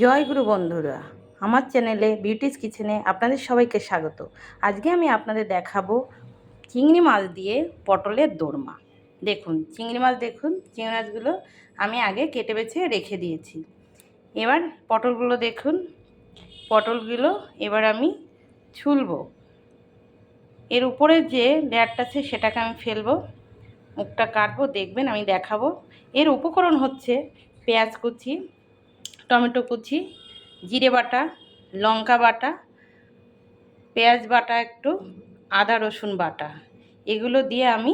জয় গুরু বন্ধুরা, আমার চ্যানেলে বিউটিস কিচেনে আপনাদের সবাইকে স্বাগত। আজকে আমি আপনাদের দেখাবো চিংড়ি মাছ দিয়ে পটলের দোরমা। দেখুন, চিংড়ি মাছ দেখুন, চিংড়ি মাছগুলো আমি আগে কেটে বেছে রেখে দিয়েছি। এবার পটলগুলো দেখুন, পটলগুলো এবার আমি ছুলবো। এর উপরে যে লেয়ারটা আছে সেটাকে আমি ফেলব, মুখটা কাটবো, দেখবেন আমি দেখাবো। এর উপকরণ হচ্ছে পেঁয়াজ কুচি টমেটো কুচি, জিরে বাটা, লঙ্কা বাটা, পেঁয়াজ বাটা, একটু আদা, রসুন বাটা। এগুলো দিয়ে আমি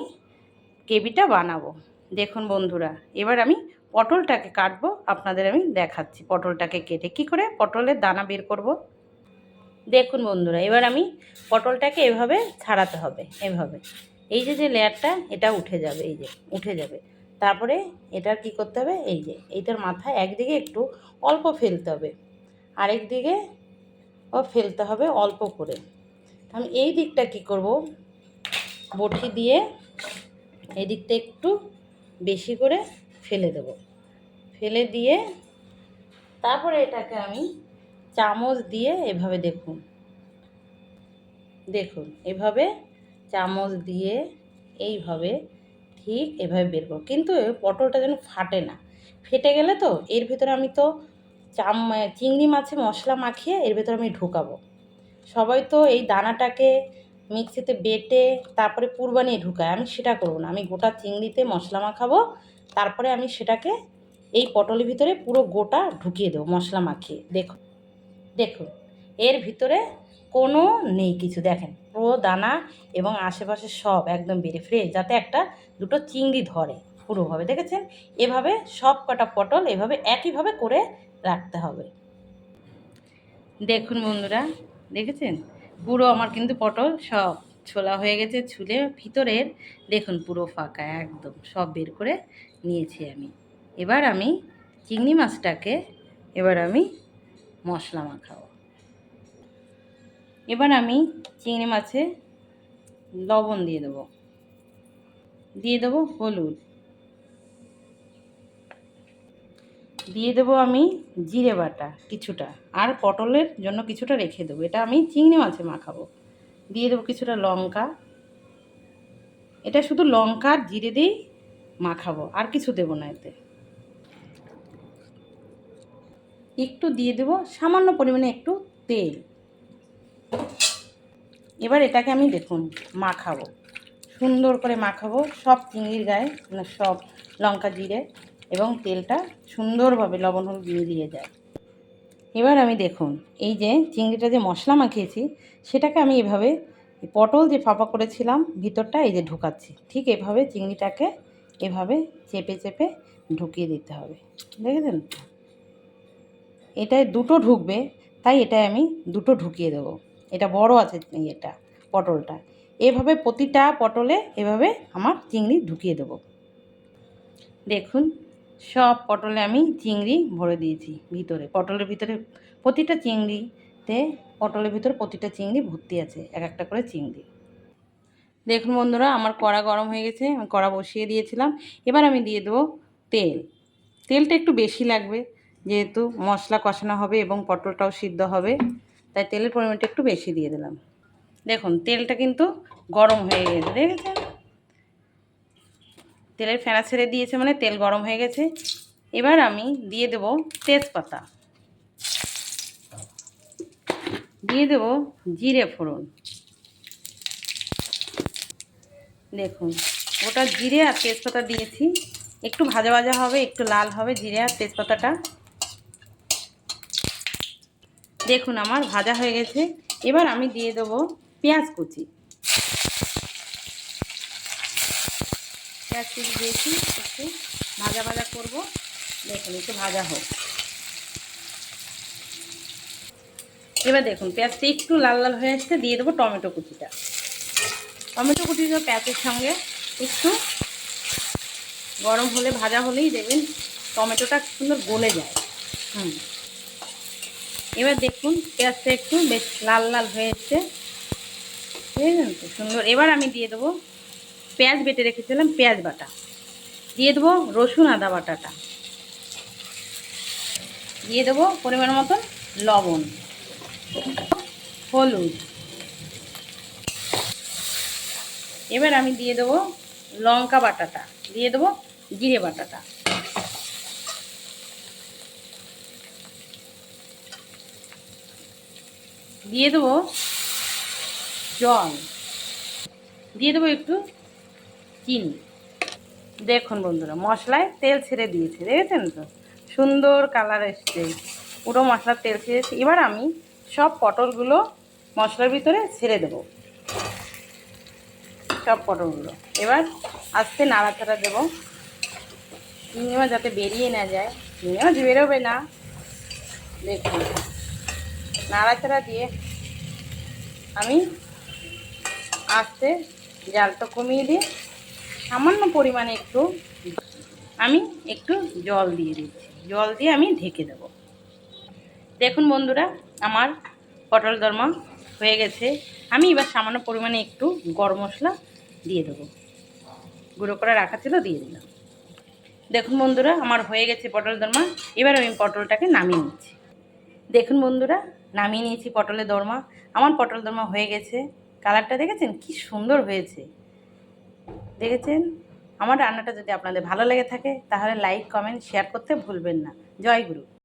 গ্রেভিটা বানাবো। দেখুন বন্ধুরা, এবার আমি পটলটাকে কাটবো, আপনাদের আমি দেখাচ্ছি পটলটাকে কেটে। কি করে? পটলের দানা বের করব। দেখুন বন্ধুরা, এবার আমি পটলটাকে এভাবে ছাড়াতে হবে, এভাবে। এই যে যে লেয়ারটা, এটা উঠে যাবে, এই যে, উঠে যাবে। তারপরে এটার কি করতে হবে? এই যে, এইটার মাথায় একদিকে একটু অল্প ফেলতে হবে। আরেক দিকে ও ফেলতে হবে অল্প করে। আমি এই দিকটা কি করব? বটি দিয়ে এই দিকটা একটু বেশি করে ফেলে দেব। ফেলে দিয়ে তারপরে এটাকে আমি চামচ দিয়ে এভাবে দেখুন। দেখুন, এভাবে চামচ দিয়ে এইভাবে ঠিক এভাবে বের করব। কিন্তু পটলটা যেন ফাটে না। ফেটে গেলে তো এর ভিতরে আমি তো চাম চিংড়ি মাছে মশলা মাখিয়ে এর ভেতরে আমি ঢুকাবো। সবাই তো এই দানাটাকে মিক্সিতে বেটে তারপরে পুর বানিয়ে ঢুকায়। আমি সেটা করব না। আমি গোটা চিংড়িতে মশলা মাখাবো। তারপরে আমি সেটাকে এই পটলের ভিতরে পুরো গোটা ঢুকিয়ে দেবো মশলা মাখিয়ে। দেখো দেখুন এর ভিতরে কোনো নেই কিছু। দেখেন, পুরো দানা এবং আশেপাশে সব একদম বেড়ে ফ্রেশ যাতে একটা দুটো চিংড়ি ধরে পুরোভাবে, দেখেছেন? এভাবে সব কটা পটল এভাবে একইভাবে করে রাখতে হবে। দেখুন বন্ধুরা, দেখেছেন? পুরো আমার কিন্তু পটল সব ছোলা হয়ে গেছে, ছুলে ভিতরের, দেখুন পুরো ফাঁকা, একদম সব বের করে নিয়েছি আমি। এবার আমি চিংড়ি মাছটাকে, এবার আমি মশলা মাখাবো। এবার আমি চিংড়ি মাছে লবণ দিয়ে দেবো। দিয়ে দেবো হলুদ। দিয়ে দেবো আমি জিরে বাটা কিছুটা। আর পটলের জন্য কিছুটা রেখে দেবো। এটা আমি চিংড়ি মাছে মাখাবো। দিয়ে দেবো কিছুটা লঙ্কা। এটা শুধু লঙ্কা আর জিরে দিয়েই মাখাবো। আর কিছু দেবো না এতে। একটু দিয়ে দেবো সামান্য পরিমাণে একটু তেল। এবার এটাকে আমি দেখুন, মাখাবো। সুন্দর করে মাখাবো, সব চিংড়ির গায়ে মানে সব লঙ্কা জিরে এবং তেলটা সুন্দরভাবে লবণ হলুদ মিলিয়ে যায়। এবার আমি দেখুন, এই যে চিংড়িটা যে মশলা মাখিয়েছি, সেটাকে আমি এভাবে পটল যে ফাঁপা করেছিলাম, ভিতরটা এই যে ঢুকাচ্ছি। ঠিক এভাবে চিংড়িটাকে এভাবে চেপে চেপে ঢুকিয়ে দিতে হবে। দেখেছেন? এটায় দুটো ঢুকবে, তাই এটাই আমি দুটো ঢুকিয়ে দেবো। এটা বড় আছে এটা, পটলটা। এভাবে প্রতিটা পটলে এভাবে আমার চিংড়ি ঢুকিয়ে দেবো। দেখুন, সব পটলে আমি চিংড়ি ভরে দিয়েছি ভিতরে। পটলের ভিতরে প্রতিটা চিংড়িতে, পটলের ভিতরে প্রতিটা চিংড়ি ভর্তি আছে, এক একটা করে চিংড়ি। দেখুন বন্ধুরা, আমার কড়া গরম হয়ে গেছে, আমি কড়া বসিয়ে দিয়েছিলাম। এবার আমি দিয়ে দেবো তেল। তেলটা একটু বেশি লাগবে, যেহেতু মশলা কষানো হবে এবং পটলটাও সিদ্ধ হবে। তাই তেলের পরিমাণটা একটু বেশি দিয়ে দিলাম। দেখুন, তেলটা কিন্তু গরম হয়ে গেছে, দেখেছেন? তেলের ফেনা ছেড়ে দিয়েছে মানে তেল গরম হয়ে গেছে। এবার আমি দিয়ে দেব তেজপাতা। দিয়ে দেব জিরে ফোড়ন। দেখুন ওটা জিরে আর তেজপাতা দিয়েছি। একটু ভাজা ভাজা হবে, একটু লাল হবে জিরে আর তেজপাতাটা। দেখুন আমার ভাজা হয়ে গেছে। এবার আমি দিয়ে দেবো পেঁয়াজ কুচি। পেঁয়াজ কুচি দিয়েছি, একটু ভাজা ভাজা করব। দেখুন, একটু ভাজা হোক। এবার দেখুন, পেঁয়াজটা একটু লাল লাল হয়ে আসছে, দিয়ে দেবো টমেটো কুচিটা। টমেটো কুচিটা পেঁয়াজের সঙ্গে একটু গরম হলে, ভাজা হলেই দেবেন টমেটোটা সুন্দর গলে যায়। হুম। এবার দেখুন, পেঁয়াজটা একটু বেশ লাল লাল হয়ে এসছে বুঝলেন তো সুন্দর। এবার আমি দিয়ে দেবো পেঁয়াজ বেটে রেখেছিলাম পেঁয়াজ বাটা। দিয়ে দেবো রসুন আদা বাটাটা। দিয়ে দেবো পরিমাণ মতন লবণ। হলুদ। এবার আমি দিয়ে দেবো লঙ্কা বাটাটা। দিয়ে দেবো জিরে বাটাটা। দিয়ে দেবো জল। দিয়ে দেবো একটু চিনি। দেখুন বন্ধুরা, মশলায় তেল ছেড়ে দিয়েছে, দেখেছেন তো? সুন্দর কালার এসছে। পুরো মশলার তেল ছেড়েছে। এবার আমি সব পটলগুলো মশলার ভিতরে ছেড়ে দেবো। সব পটলগুলো। এবার আস্তে নাড়াচাড়া দেবো। চিংড়ি মাছ যাতে বেরিয়ে না যায়। চিংড়ি মাছ বেরোবে না। দেখুন। নাড়াচাড়া দিয়ে আমি আস্তে জালটা কমিয়ে দিয়ে সামান্য পরিমাণে একটু আমি একটু জল দিয়ে দিচ্ছি। জল দিয়ে আমি ঢেকে দেব। দেখুন বন্ধুরা, আমার পটল দরমা হয়ে গেছে। আমি এবার সামান্য পরিমাণে একটু গরম মশলা দিয়ে দেবো। গুঁড়ো করে রাখা ছিল, দিয়ে দিলাম। দেখুন বন্ধুরা, আমার হয়ে গেছে পটল দরমা। এবার আমি পটলটাকে নামিয়ে নিচ্ছি। দেখুন বন্ধুরা নামিয়ে নিয়েছি পটলের দরমা। আমার পটল দরমা হয়ে গেছে। কালারটা দেখেছেন? কি সুন্দর হয়েছে। দেখেছেন? আমার রান্নাটা যদি আপনাদের ভালো লেগে থাকে, তাহলে লাইক কমেন্ট শেয়ার করতে ভুলবেন না। জয় গুরু।